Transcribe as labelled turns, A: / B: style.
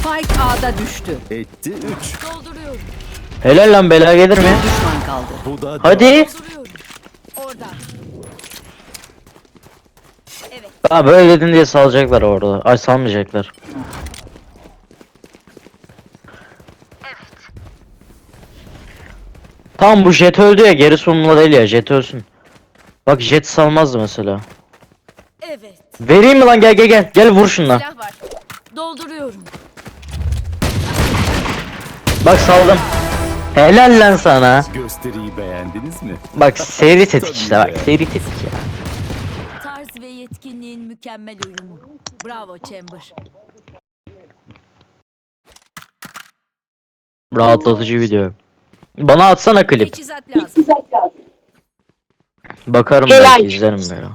A: Spike A'da düştü.
B: Etti 3.
C: Dolduruyorum.
D: Helal lan bela gelir mi?
A: Düşman kaldı.
B: Bu da
D: Hadi.
C: Dolduruyorum. Orada.
D: Ha böyle dedin diye salacaklar orada. Ay salmayacaklar. Tamam bu jet öldü ya geri sonunda değil ya jet ölsün. Bak jet salmazdı mesela.
C: Evet.
D: Vereyim mi lan gel gel gel. Gel vur şunla.
C: Silah var. Dolduruyorum.
D: Bak saldım. Helal lan sana.
B: gösteriyi beğendiniz mi?
D: Bak seri tetik işte bak seri tetik ya.
C: Tarz ve yetkinliğin mükemmel uyumu. Bravo Chamber.
D: Rahatlatıcı video. Bana atsana klip.
C: Teçhizat lazım.
D: Bakarım belki izlerim böyle.